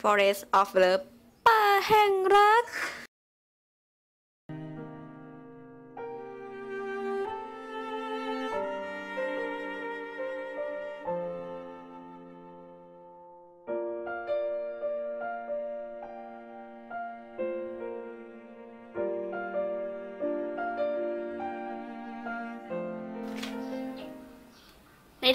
Forest of Love ป่าแห่งรัก ใน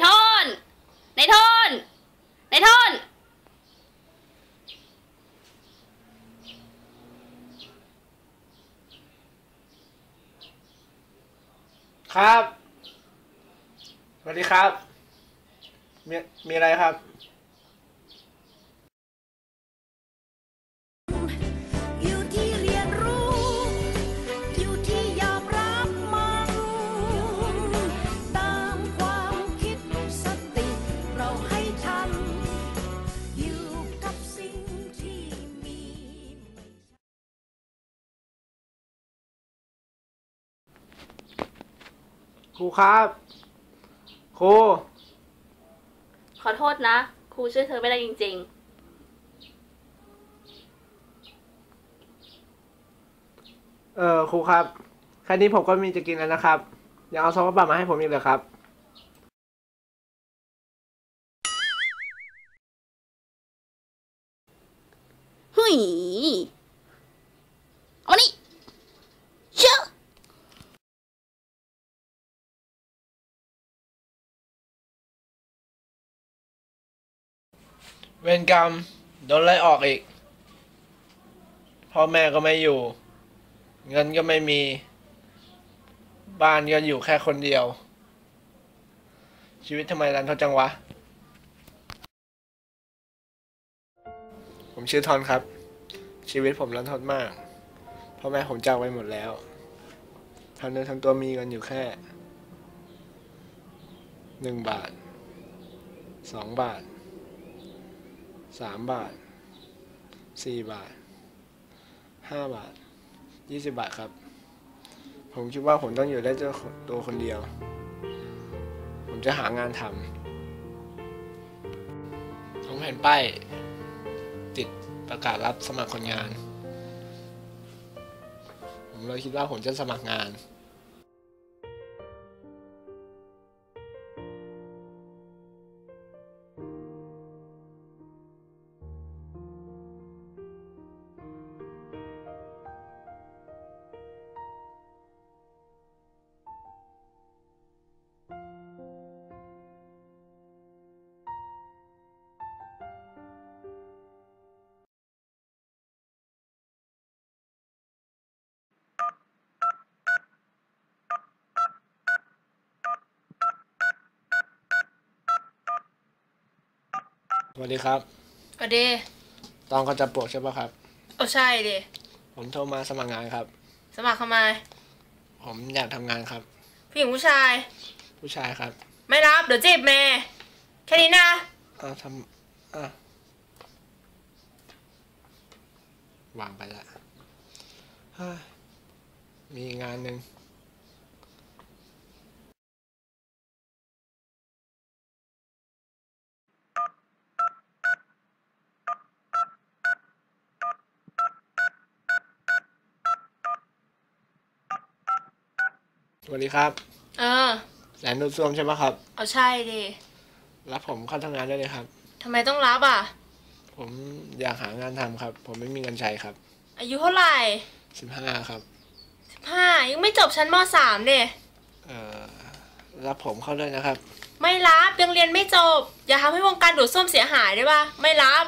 ครับสวัสดีครับ มีมีอะไรครับ ครูครับ ครู ขอโทษนะ ครูช่วยเธอไม่ได้จริงเออครูครับ แค่นี้ผมก็มีจะกินแล้วนะครับยังเอาซอสบะมาให้ผมอีกเหรอครับ ๆหุยเอามานี่เชื่อ เวรกรรม โดนไล่ออกอีก พ่อแม่ก็ไม่อยู่ เงินก็ไม่มี บ้านก็อยู่แค่คนเดียว ชีวิตทำไมรันทดจังวะ ผมชื่อทอนครับ ชีวิตผมรันทดมาก พ่อแม่ผมจากไปหมดแล้วทั้งเนื้อทั้งตัวมีเงินอยู่แค่หนึ่งบาทสองบาท สามบาทสี่บาทห้าบาทยี่สิบบาทครับ ผมคิดว่าผมต้องอยู่ได้เจ้าตัวคนเดียว ผมจะหางานทำผมเห็นป้ายติดประกาศรับสมัครคนงาน ผมเลยคิดว่าผมจะสมัครงาน สวัสดีครับสวัสดีตองก็จะปลวกใช่ปะครับเอาใช่ดิ ผมโทรมาสมัครงานครับ สมัครเข้ามา ผมอยากทำงานครับ ผู้หญิงผู้ชาย ผู้ชายครับไม่รับ เดี๋ยวจีบเมย์แค่นี้นะ อ้าวทำอ้าววางไปละเฮ้ยมีงานหนึ่ง สวัสดีครับ เออแสนดูดซ่วมใช่ไหมครับ เอาใช่ดิรับผมเข้าทำงานได้เลยครับ ทำไมต้องรับอะ ผมอยากหางานทำครับ ผมไม่มีเงินใช้ครับอายุเท่าไหร่สิบห้าครับห้ายังไม่จบชั้นมสามเดเอ่อรับผมเข้าด้วยนะครับ ไม่รับยังเรียนไม่จบ อย่าทำให้วงการดูดซ่วมเสียหายได้ปะไม่รับ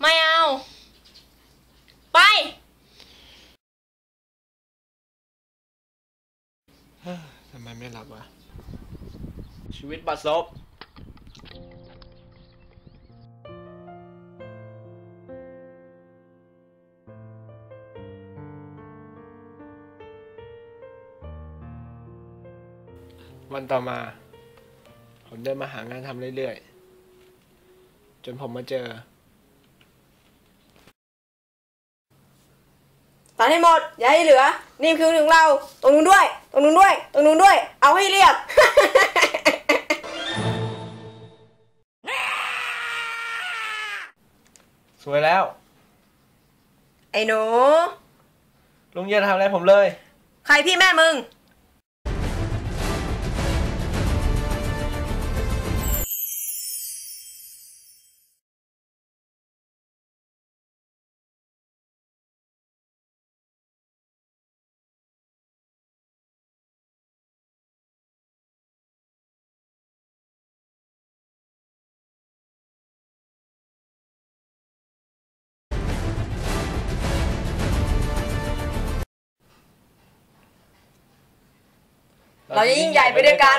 ไม่เอา ไป ทำไมไม่รับวะ ชีวิตบัดซบวันต่อมา ผมเดินมาหางานทำเรื่อยๆ จนผมมาเจอ ตัดให้หมด อย่าให้เหลือ นี่คือถึงเรา ตรงนู้นด้วย ตรงนู้นด้วย ตรงนู้นด้วย เอาให้เรียบสสวยแล้ว ไอ้หนู ลุงอย่าทำอะไรผมเลย ใครพี่แม่มึง เราจะยิ่งใหญ่ไปด้วยกัน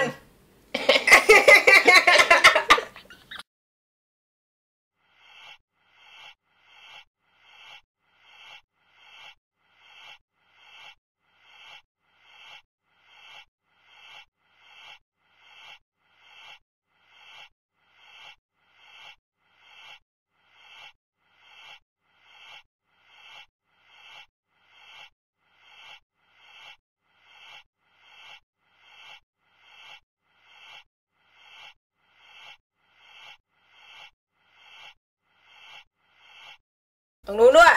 รงนู้นด้วย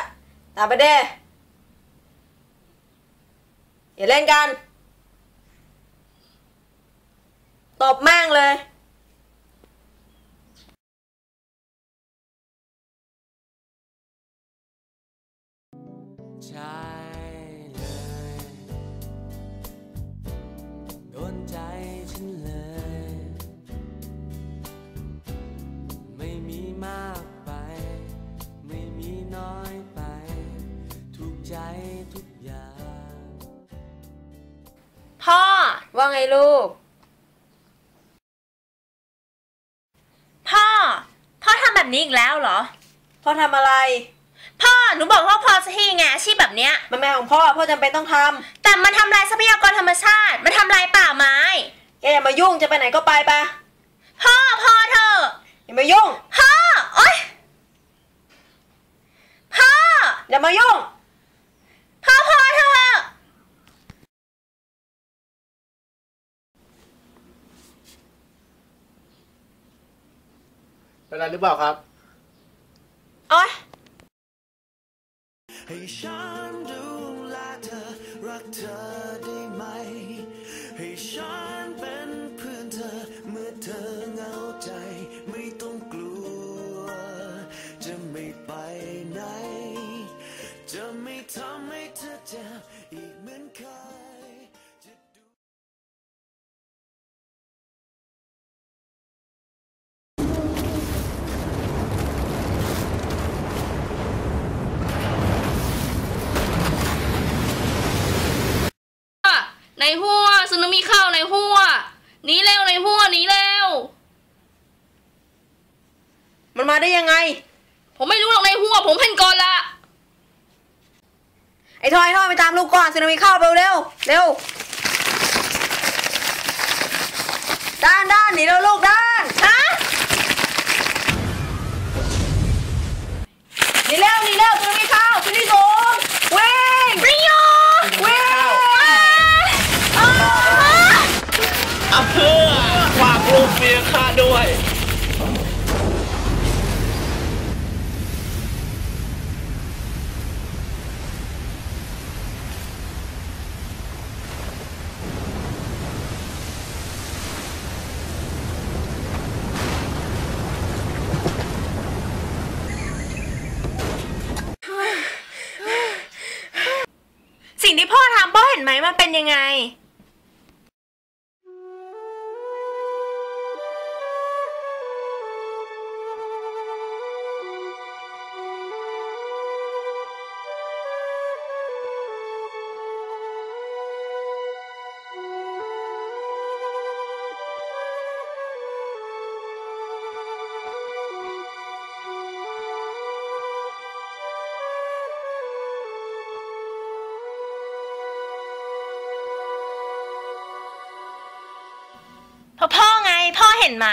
ตามไปเด้อย่าเล่นกัน ตบแม่งเลยใว่าไงลูก พ่อ พ่อทำแบบนี้อีกแล้วเหรอ พ่อทำอะไร พ่อ หนูบอกว่าพ่อจะให้ไงอาชีพแบบเนี้ย มันแม่ของพ่อ พ่อจำเป็นต้องทแต่มันทำลายทรัพยากรธรรมชาติ มันทำลายป่าไม้ำแกอย่ามายุ่ง จะไปไหนก็ไปไปพ่อ พ่อเธอะอย่ามายุ่ง พ่อ โอ๊ย พ่อ อย่ามายุ่ง พ่อพ่อเธอะ เป็นไรหรือเปล่าครับโอ๊ยให้ฉันดูแลเธอรักเธอได้ไหมให้ฉัน มันมาได้ยังไง ผมไม่รู้หรอกในหัวผมเห็นก่อนละไอ้ทอยทอยไปตามลูกก่อนสึนามิเข้าเร็วเร็วเร็วด้านด้านหนีเร็วลูกด้านฮะหนีเร็วหนีเร็วสึนามิเข้าขึ้นที่สูงวิ่ นไหม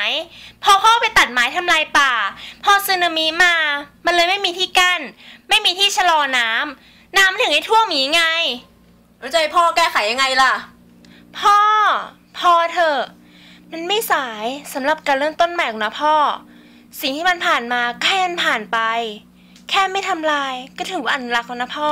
พอพ่อไปตัดไม้ทำลายป่า พอสึนามิมา มันเลยไม่มีที่กั้น ไม่มีที่ชะลอน้ำ น้ำถึงได้ท่วมอย่างนี้ไงแล้วจะให้พ่อแก้ไขยังไงล่ะ พ่อ พ่อเถอะ มันไม่สายสำหรับการเริ่มต้นใหม่หรอกนะพ่อ สิ่งที่มันผ่านมาก็ให้มันผ่านไป แค่ไม่ทำลายก็ถือว่าอนุรักษ์แล้วนะพ่อ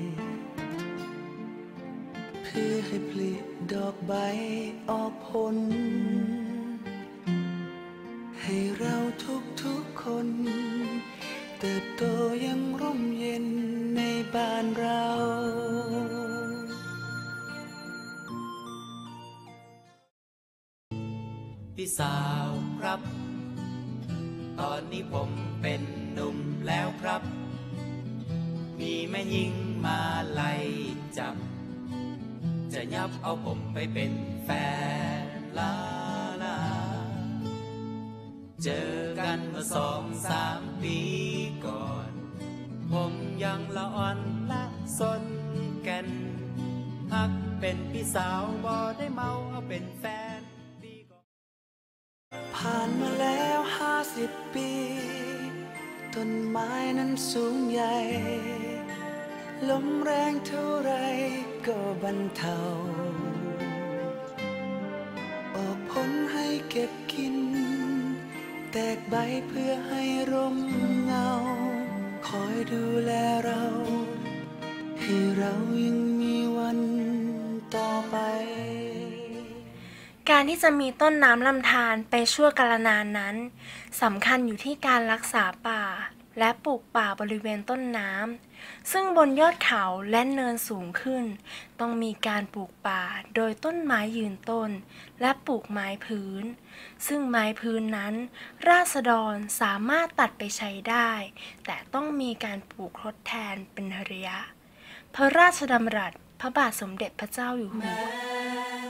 เพื่อให้ผลิดอกใบออกผล ให้เราทุกๆคน เติบโตอยังร่มเย็นในบ้านเราพี่สาวครับ ตอนนี้ผมเป็นหนุ่มแล้วครับ มีแม่ยิงมาไล่จับ ยับเอาผมไปเป็นแฟนลาลา เจอกันเมื่อสองสามปีก่อน ผมยังละอ่อนละสนกันฮักเป็นพี่สาวบ่ได้เมาเอาเป็นแฟนดีกว่าผ่านมาแล้วห้าสิบปี ต้นไม้นั้นสูงใหญ่ ลมแรงเท่าไร ก็บรรเทาออกผลให้เก็บกิน แตกใบเพื่อให้ร่มเงา คอยดูแลเรา ให้เรายังมีวันต่อไป การที่จะมีต้นน้ำลำธารไปชั่วกาลนานนั้นสำคัญอยู่ที่การรักษาป่า และปลูกป่าบริเวณต้นน้ำ ซึ่งบนยอดเขาและเนินสูงขึ้น ต้องมีการปลูกป่าโดยต้นไม้ยืนต้น และปลูกไม้พื้น ซึ่งไม้พื้นนั้น ราษฎรสามารถตัดไปใช้ได้ แต่ต้องมีการปลูกทดแทนเป็นระยะ พระราชดำรัสพระบาทสมเด็จพระเจ้าอยู่หัว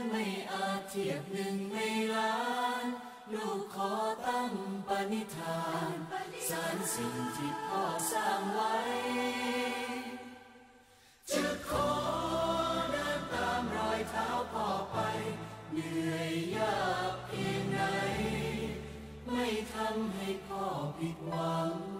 ไม่อาจเทียบหนึ่งในล้านลูกขอตั้งปณิธาน สารสิ่งที่พ่อสร้างไว้ จะขอเดินตามรอยเท้าพ่อไป เหนื่อยยากเพียงไหน ไม่ทำให้พ่อผิดหวัง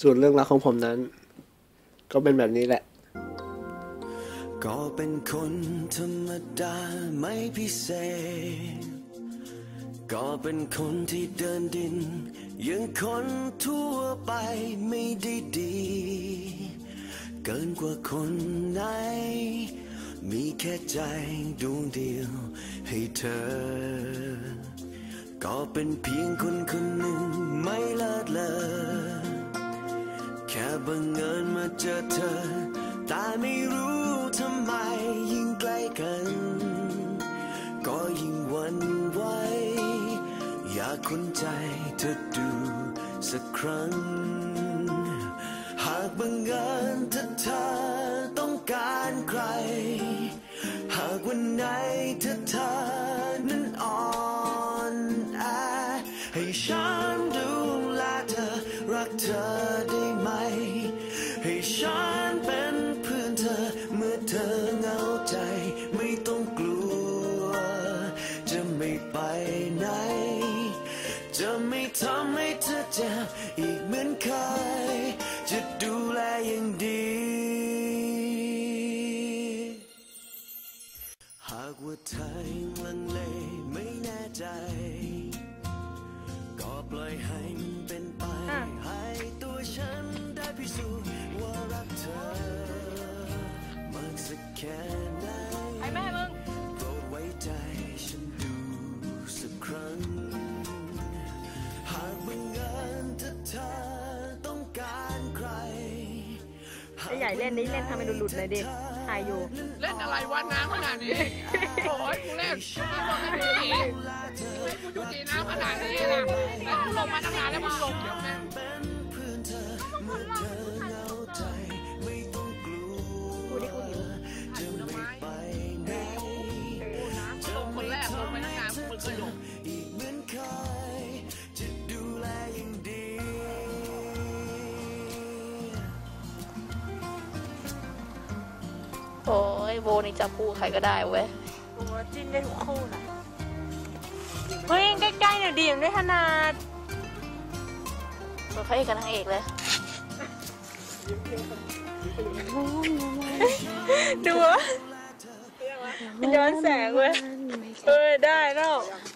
ส่วนเรื่องราวของผมนั้น ก็เป็นแบบนี้แหละ ก็เป็นคนธรรมดาไม่พิเศษ ก็เป็นคนที่เดินดินยังคนทั่วไปไม่ได้ดี เกินกว่าคนไหน มีแค่ใจดวงเดียวให้เธอ ก็เป็นเพียงคนคนหนึ่งไม่เลิศเลอแค่บังเอิญมาเจอเธอ แต่ไม่รู้ทำไมยิ่งใกล้กัน ก็ยิ่งหวันไหวอยากคุ้นใจเธอดูสักครั้ง หากบังเอิญถ้าเธอต้องการใคร หากวันไหนถ้าเธอ ญ่เล่นนี้เล่นทำให้หลุดๆหน่อยดิถ่ายอยู่เล่นอะไรวะน้ำขนาดนี้ โอ้ยกูเล่นกูบอกให้ดูดีให้กูอยู่ดีน้ำขนาดนี้นะแล้วกูลงมาตั้งนานแล้วมึงลงเดี๋ยวแม่งเป็นเพื่อนเธอเมื่อเธอเหงาใจไม่ต้องกลัวจะไม่ไปไหนลงคนแรกลงไปตั้งนานมึงเคยลง บนี่จับคู่ใครก็ได้เว้ยโอ้จิ้นได้ทุกคู่แหละเฮ้ยใกล้ๆหน่อยดิยังได้ขนาดเหมือนพระเอกกับนางเอกเลยดูวะย้อนแสงเว้ยเออได้แล้วเ